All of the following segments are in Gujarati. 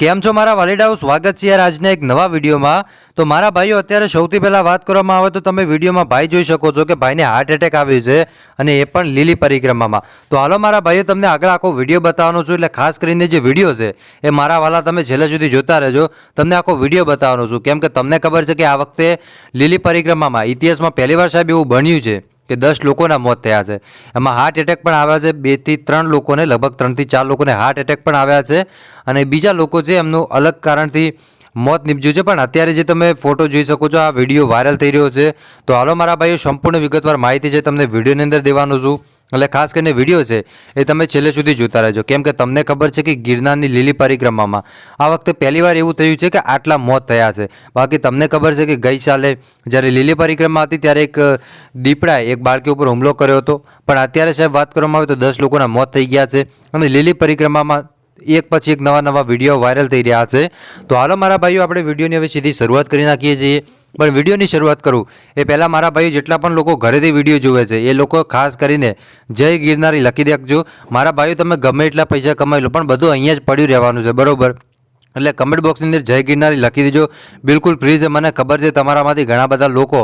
કેમ છો મારા વાલીડાઓ સ્વાગત છે યાર આજના એક નવા વિડીયોમાં. તો મારા ભાઈઓ, અત્યારે સૌથી પહેલાં વાત કરવામાં આવે તો તમે વિડીયોમાં ભાઈ જોઈ શકો છો કે ભાઈને હાર્ટ એટેક આવ્યું છે અને એ પણ લીલી પરિક્રમામાં. તો હાલો મારા ભાઈઓ, તમને આગળ આખો વીડિયો બતાવવાનો છું. એટલે ખાસ કરીને જે વીડિયો છે, એ મારા વાલા તમે છેલ્લે સુધી જોતા રહેજો. તમને આખો વીડિયો બતાવવાનો છું. કેમ કે તમને ખબર છે કે આ વખતે લીલી પરિક્રમામાં, ઇતિહાસમાં પહેલીવાર સાહેબ એવું બન્યું છે. કે દસ લોકોના મોત થયા છે. એમાં હાર્ટ એટેક પણ આવ્યા છે. બેથી ત્રણ લોકોને, લગભગ ત્રણથી ચાર લોકોને હાર્ટ એટેક પણ આવ્યા છે. અને બીજા લોકો છે, એમનું અલગ કારણથી મોત નીપજ્યું છે. પણ અત્યારે જે તમે ફોટો જોઈ શકો છો, આ વીડિયો વાયરલ થઈ રહ્યો છે. તો હાલો મારા ભાઈઓ, સંપૂર્ણ વિગતવાર માહિતી છે તમને વિડીયોની અંદર દેવાનો છું. એટલે ખાસ કરીને વીડિયો છે, એ તમે છેલ્લે સુધી જોતા રહેજો. કેમ કે તમને ખબર છે કે ગિરનારની લીલી પરિક્રમામાં આ વખતે પહેલીવાર એવું થયું છે કે આટલા મોત થયા છે. બાકી તમને ખબર છે કે ગઈ સાલે જ્યારે લીલી પરિક્રમા હતી ત્યારે એક દીપડાએ એક બાળકી ઉપર હુમલો કર્યો હતો. પણ અત્યારે સાહેબ વાત કરવામાં આવે તો દસ લોકોના મોત થઈ ગયા છે અને લીલી પરિક્રમામાં એક પછી એક નવા નવા વીડિયો વાયરલ થઈ રહ્યા છે. તો હાલો મારા ભાઈઓ, આપણે વિડીયોની હવે સીધી શરૂઆત કરી નાખીએ છીએ. પણ વિડીયોની શરૂઆત કરું. એ પહેલાં મારા ભાઈ જેટલા પણ લોકો ઘરેથી વીડિયો જુએ છે, એ લોકો ખાસ કરીને જય ગિરનારી લખી દેખજો મારા ભાઈઓ તમે ગમે એટલા પૈસા કમાઈ લો, પણ બધું અહીંયા જ પડ્યું રહેવાનું છે, બરોબર? એટલે કમેન્ટ બોક્સની અંદર જય ગિરનારી લખી દેજો. બિલકુલ ફ્રી છે, મને ખબર છે તમારામાંથી ઘણા બધા લોકો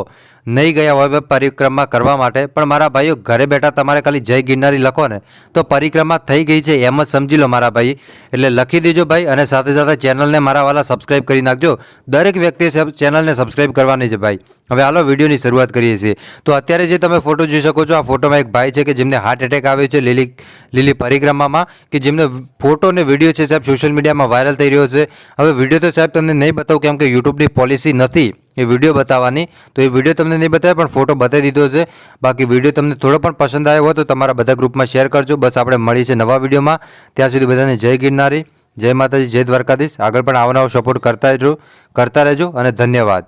નહીં ગયા હોય પરિક્રમા કરવા માટે. પણ મારા ભાઈઓ, ઘરે બેઠા તમારે ખાલી જય ગિરનારી લખો ને, તો પરિક્રમા થઈ ગઈ છે, એમ જ સમજી લો મારા ભાઈ. એટલે લખી દેજો ભાઈ અને સાથે સાથે ચેનલને મારા વાલા સબસ્ક્રાઈબ કરી નાખજો. દરેક વ્યક્તિએ ચેનલને સબસ્ક્રાઈબ કરવાની છે ભાઈ. હવે હાલો વિડીયોની શરૂઆત કરીએ છીએ. તો અત્યારે જે તમે ફોટો જોઈ શકો છો, આ ફોટોમાં એક ભાઈ છે કે જેમને હાર્ટ એટેક આવ્યો છે, લીલી લીલી પરિક્રમામાં, કે જેમને ફોટો અને વીડિયો છે સાહેબ સોશિયલ મીડિયામાં વાયરલ થઈ રહ્યો છે. હવે વીડિયો તો સાહેબ તમને નહીં બતાવું કેમ કે યુટ્યુબની પોલિસી નથી. એ વીડિયો બતાવવાની. તો એ વીડિયો તમને નહીં બતાવે, પણ ફોટો બતાવી દીધો છે. બાકી વીડિયો તમને થોડો પણ પસંદ આવ્યો હોય તો તમારા બધા ગ્રુપમાં શેર કરજો. બસ આપણે મળી છે નવા વિડીયોમાં. ત્યાં સુધી બધાને જય ગિરનારી, જય માતાજી, જય દ્વારકાધીશ. આગળ પણ આવો સપોર્ટ કરતા રહેજો કરતા રહેજો અને ધન્યવાદ.